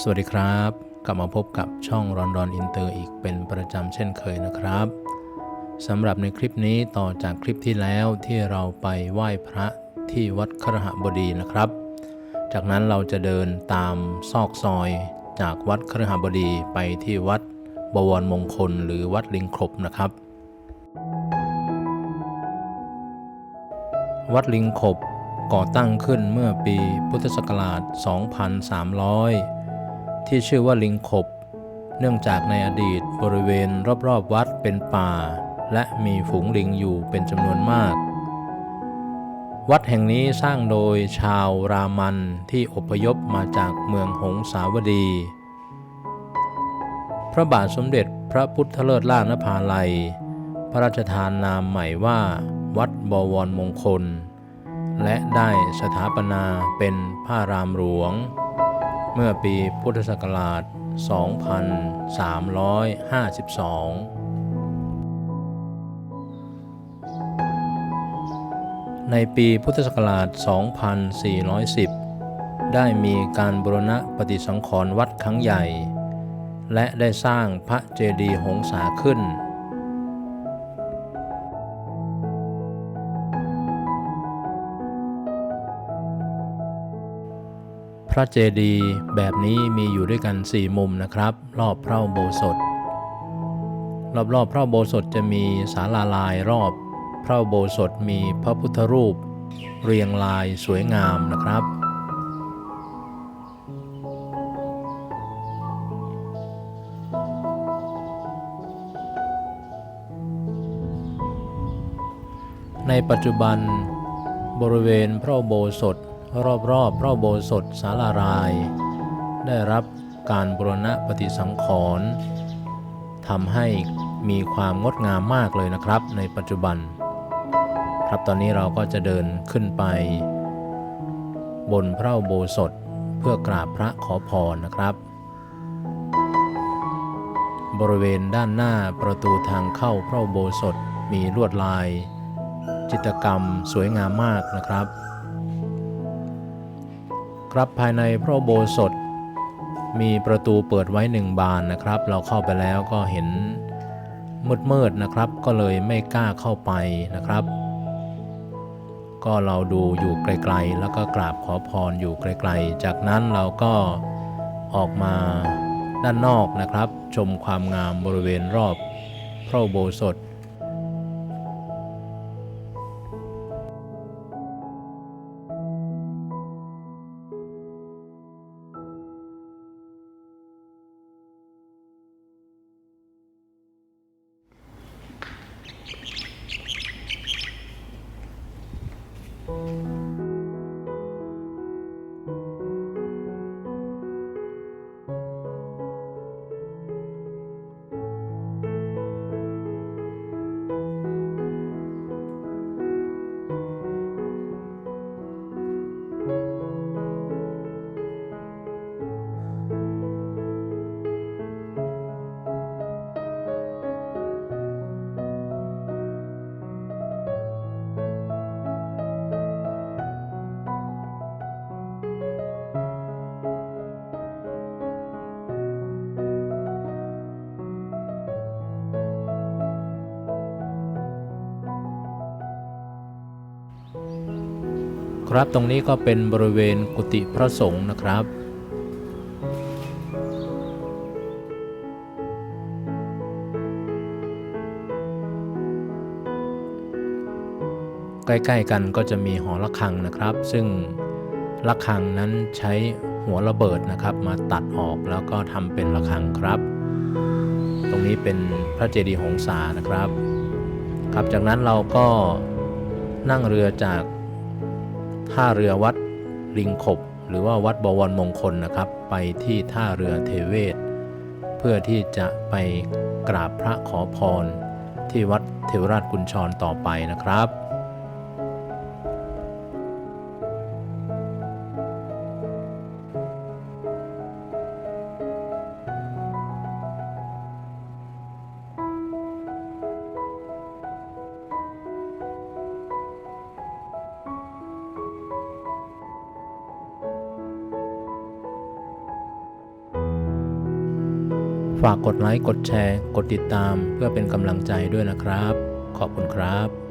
สวัสดีครับ กลับมาพบกับช่องรอนดอนอินเตอร์อีกเป็นประจำเช่นเคยนะครับสำหรับในคลิปนี้ต่อจากคลิปที่แล้วที่เราไปไหว้พระที่วัดครหบดีนะครับ จากนั้นเราจะเดินตามซอกซอยจากวัดครหบดีไปที่วัดบวรมงคลหรือวัดลิงครบนะครับ วัดลิงคบก่อตั้งขึ้นเมื่อปีพุทธศักราช 2300 ที่ชื่อว่าลิงคบเนื่องจากในอดีตบริเวณรอบๆวัดเป็นป่า และมีฝูงลิงอยู่เป็นจำนวนมาก วัดแห่งนี้สร้างโดยชาวรามันที่อพยพมาจากเมืองหงสาวดี พระบาทสมเด็จพระพุทธเลิศล่านภาลัย พระราชทานนามใหม่ว่า วัดบวรมงคล และได้สถาปนาเป็นพระรามหลวง เมื่อปีพุทธศักราช 2352 ในปีพุทธศักราช 2410 ได้มีการบรณะปฏิสังขรณ์วัดครั้งใหญ่ และได้สร้างพระเจดีย์หงสาขึ้น พระเจดีย์แบบนี้มีอยู่ด้วยกัน 4 มุมนะครับ รอบพระโบสถรอบๆพระโบสถจะมีศาลาลายรอบ พระโบสถมีพระพุทธรูป เรียงรายสวยงามนะครับ ในปัจจุบันบริเวณพระโบสถ รอบๆพระโบสถศาลาราย ได้รับการบรณะปฏิสังขรณ์ทำให้มีความงดงามมากเลยนะครับ ในปัจจุบัน ครับตอนนี้เราก็จะเดินขึ้นไป บนพระโบสถเพื่อกราบพระขอพรนะครับ บริเวณด้านหน้าประตูทางเข้าพระโบสถมีลวดลาย จิตรกรรมสวยงามมากนะครับ ครับภายในพระโบสถมีประตูเปิดไว้หนึ่งบานนะครับ เราเข้าไปแล้วก็เห็นมืดๆนะครับ ก็เลยไม่กล้าเข้าไปนะครับ ก็เราดูอยู่ไกลๆ แล้วก็กราบขอพรอยู่ไกลๆ จากนั้นเราก็ออกมาด้านนอกนะครับ ชมความงามบริเวณรอบพระโบสถ ครับ ตรงนี้ก็เป็นบริเวณกุฏิพระสงฆ์นะครับใกล้ๆกันก็จะมีหอระฆังนะครับ ซึ่งระฆังนั้นใช้หัวระเบิดนะครับ มาตัดออกแล้วก็ทำเป็นระฆังครับ ตรงนี้เป็นพระเจดีย์หงสานะครับ ครับจากนั้นเราก็นั่งเรือจาก ท่าเรือวัดลิงขบ หรือว่าวัดบวรมงคลนะครับ ไปที่ท่าเรือเทเวศ เพื่อที่จะไปกราบพระขอพร ที่วัดเทวราชกุญชรต่อไปนะครับ ฝากกดไลค์ กดแชร์ กดติดตาม เพื่อเป็นกำลังใจด้วยนะครับ ขอบคุณครับ